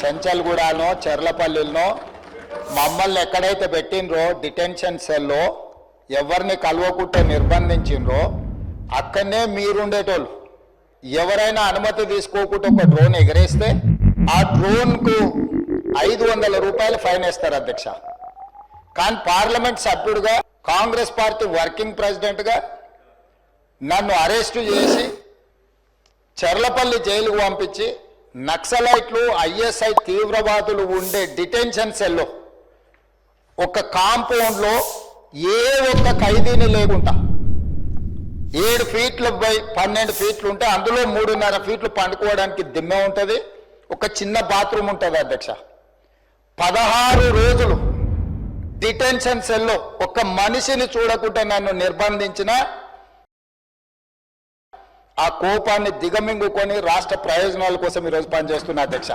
చెంచల్గూడనో చెర్లపల్లిలోనో మమ్మల్ని ఎక్కడైతే పెట్టినరో డిటెన్షన్ సెల్లో ఎవరిని కలవకుంటే నిర్బంధించిండ్రో అక్కడనే మీరుండేటోళ్ళు. ఎవరైనా అనుమతి తీసుకోకుండా ఒక డ్రోన్ ఎగరేస్తే ఆ డ్రోన్కు ఐదు వందల రూపాయలు ఫైన్ వేస్తారు అధ్యక్ష. కానీ పార్లమెంట్ సభ్యుడిగా కాంగ్రెస్ పార్టీ వర్కింగ్ ప్రెసిడెంట్గా నన్ను అరెస్టు చేసి చెర్లపల్లి జైలుకు పంపించి నక్సలైట్లు ఐఎస్ఐ తీవ్రవాదులు ఉండే డిటెన్షన్ సెల్లో ఒక కాంపౌండ్లో ఏ ఒక్క ఖైదీని లేకుండా ఏడు ఫీట్లు బై పన్నెండు ఫీట్లు ఉంటే అందులో మూడున్నర ఫీట్లు పండుకోవడానికి దిమ్మె ఉంటుంది ఒక చిన్న బాత్రూమ్ ఉంటుంది అధ్యక్ష. పదహారు రోజులు డిటెన్షన్ సెల్లో ఒక మనిషిని చూడకుండా నన్ను నిర్బంధించిన ఆ కోపాన్ని దిగమింగుకొని రాష్ట్ర ప్రయోజనాల కోసం ఈరోజు పనిచేస్తున్నా అధ్యక్ష.